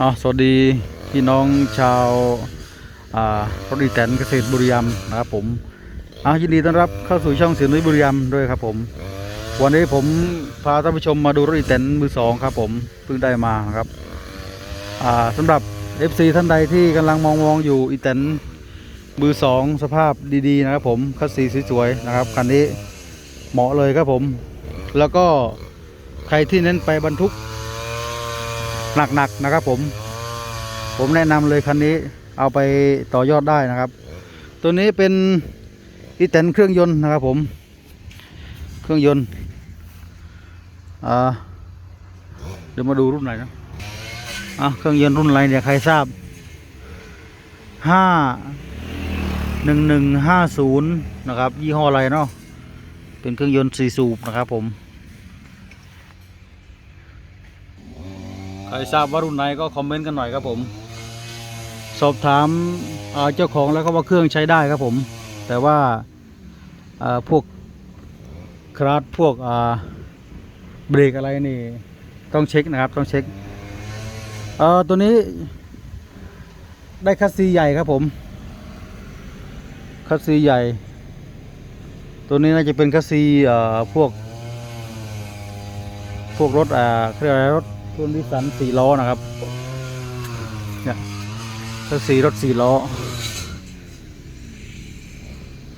อ๋อสวัสดีพี่น้องชาวอ่ารถอีแตนเกษตรบุรีรัมย์นะครับผมอ่ายินดีต้อนรับเข้าสู่ช่องเสียงนุ้ยบุรีรัมย์ด้วยครับผม วันนี้ผมพาท่านผู้ชมมาดูรถอีแตนมือสองครับผมเพิ่งได้มาครับอ่าสำหรับ FC ท่านใดที่กำลังมองมองอยู่อีแตนมือสองสภาพดีๆนะครับผมคัสซีสวยๆนะครับคันนี้เหมาะเลยครับผม แล้วก็ใครที่เน้นไปบรรทุก หนักๆนะครับผม ผมแนะนำเลยคันนี้เอาไปต่อยอดได้นะครับ ตัวนี้เป็นอีแตนเครื่องยนต์นะครับผม เครื่องยนต์อ่าเดี๋ยวมาดูรุ่นไหนนะอะเครื่องยนต์รุ่นอะไรเนี่ยใครทราบห้าหนึ่งหนึ่งห้าศูนย์นะครับ ยี่ห้ออะไรเนาะเป็นเครื่องยนต์สี่สูบนะครับผม ใคร ทราบว่ารุ่นไหนก็คอมเมนต์กันหน่อยครับผม สอบถามเอ่อเจ้าของแล้วก็ว่าเครื่องใช้ได้ครับผม แต่ว่าพวกคราดพวกเบรกอะไรนี่ต้องเช็คนะครับต้องเช็คเออตัวนี้ได้คัสซีใหญ่ครับผม คัสซีใหญ่ ตัวนี้น่าจะเป็นคัสซีเอ่อพวก พวกรถอ่าเครื่องอะไรรถ รุ่นนิสันสี่ล้อนะครับเนี่ยคัสซีรถสี่ล้อ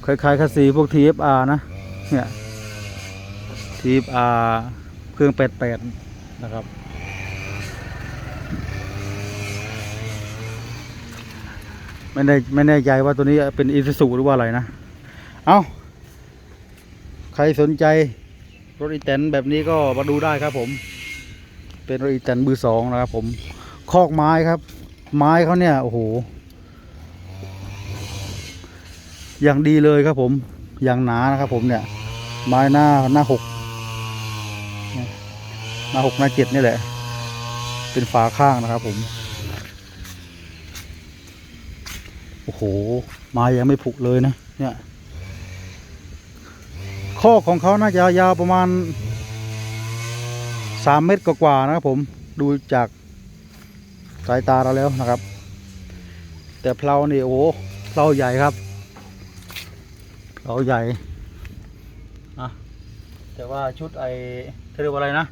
คล้ายๆคัสซีพวก TFR นะเนี่ย TFR เครื่อง88นะครับ ไม่ได้ไม่แน่ใจว่าตัวนี้เป็นอีซูซูหรือว่าอะไรนะ เอาใครสนใจรถอีแตนแบบนี้ก็มาดูได้ครับผม เป็นรถอีแตนมือสองนะครับผมคอกไม้ครับ ไม้เขาเนี่ย โอ้โห อย่างดีเลยครับผม อย่างหนานะครับผมเนี่ย ไม้หน้าหน้าหกเนี่ยหน้าหกหน้าเจ็ดนี่แหละ เป็นฝาข้างนะครับผม โอ้โห ไม้ยังไม่ผุเลยนะ เนี่ยคอกของเขาน่าจะยาวประมาณ สามเมตรกว่าๆนะครับผมดูจากสายตาเราแล้วนะครับ แต่เพลานี่โอ้เพลาใหญ่ครับเพลาใหญ่อะแต่ว่าชุดไอเขาเรียกว่าอะไรนะ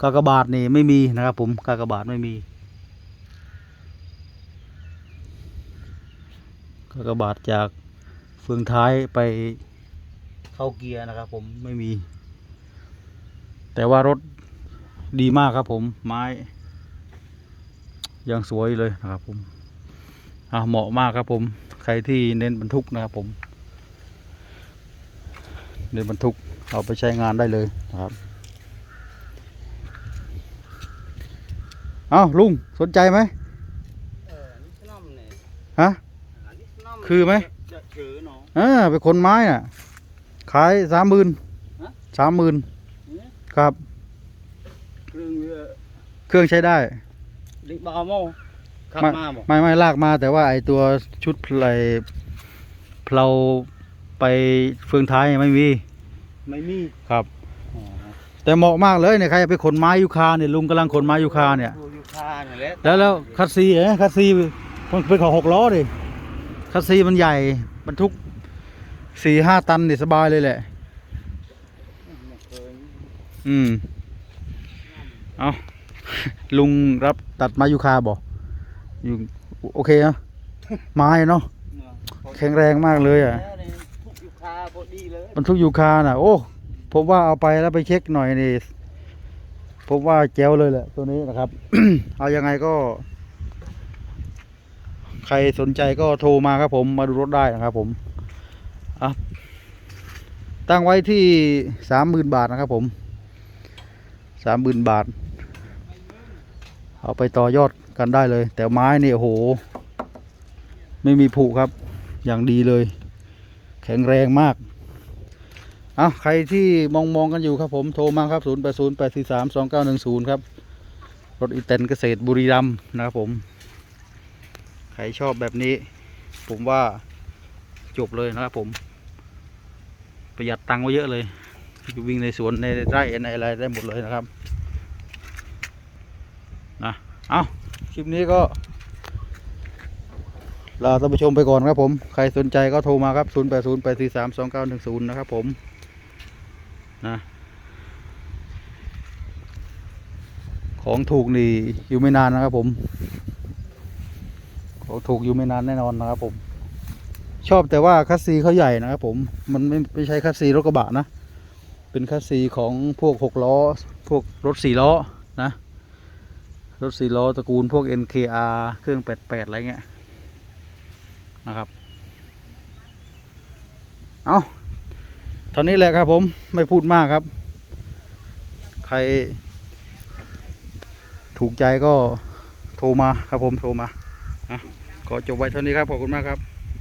กากบาทนี่ไม่มีนะครับผมกากบาทไม่มีกากบาทจากเฟืองท้ายไปเข้าเกียร์นะครับผมไม่มี แต่ว่ารถดีมากครับผมไม้ยังสวยเลยนะครับผมอะเหมาะมากครับผม ใครที่เน้นบรรทุกนะครับผม เน้นบรรทุกเอาไปใช้งานได้เลยนะครับเอาลุงสนใจไหมเออนี่ขนมเนี่ยฮะอันนี้ขนมคือไหมจะถือเนาะอ่าไปคนไม้น่ะ ขายสามหมื่นฮะสามหมื่นเนี่ย ครับ เครื่องเรือเครื่องใช้ได้ดิบเอาโมขับมาบ่ไม่ไม่ลากมา แต่ว่าไอตัวชุดไอเพลาไปเฟืองท้ายไม่มีไม่มีครับ อ๋อแต่เหมาะมากเลยเนี่ยใครจะไปขนไม้ยูคาเนี่ยลุงกำลังขนไม้ยูคาเนี่ย ดูอยู่คาเนี่ยแหละแล้วแล้วคัสซีเอ๋คัสซีมันเป็นของหกล้อดิคัสซีมันใหญ่บรรทุกสี่ห้าตันนี่สบายเลยแหละไม่เคย อืม เอาลุงรับตัดไม้ยูคาบอกอยู่โอเคเนอะไม้เนาะเนาะแข็งแรงมากเลยอะแล้วนี่ทุกอยู่คาพอดีเลยบรรทุกยูคาน่ะ โอ้ผมว่าเอาไปแล้วไปเช็คหน่อยนี่ผมว่าแจ๋วเลยแหละตัวนี้นะครับ เอายังไงก็ ใครสนใจก็โทรมาครับผมมาดูรถได้นะครับ ผมอะตั้งไว้ที่สามหมื่นบาทนะครับผม สามหมื่นบาท เอาไปต่อยอดกันได้เลย แต่ไม้นี่โอ้โหไม่มีผุครับ อย่างดีเลย แข็งแรงมากเอาใครที่มองมองกันอยู่ครับผมโทรมาครับ 0 8 0 8 4 3 2 9 1 0 ครับ รถอีเตนเกษตรบุรีรัมย์นะครับผม ใครชอบแบบนี้ ผมว่าจบเลยนะครับผม ประหยัดตังค์ไว้เยอะเลย วิ่งในสวนในไร่ในอะไรได้หมดเลยนะครับนะเอาคลิปนี้ก็ลาท่านผู้ชมไปก่อนครับผม ใครสนใจก็โทรมาครับ 0 8 0 8 4 3 2 9 1 0 นะครับผมนะของถูกนี่อยู่ไม่นานนะครับผม ของถูกอยู่ไม่นานแน่นอนนะครับผม ชอบแต่ว่าคัสซีเขาใหญ่นะครับผม มันไม่ไม่ใช่คัสซีรถกระบะนะ เป็นคัสซีของพวกหกล้อ พวกรถสี่ล้อนะ รถสี่ล้อตระกูลพวก NKR เครื่อง 88 อะไรเงี้ยนะครับ เอาตอนนี้แหละครับผมไม่พูดมากครับ ใคร ถูกใจก็โทรมาครับผมโทรมาอะขอจบไว้เท่านี้ครับ ขอบคุณมากครับ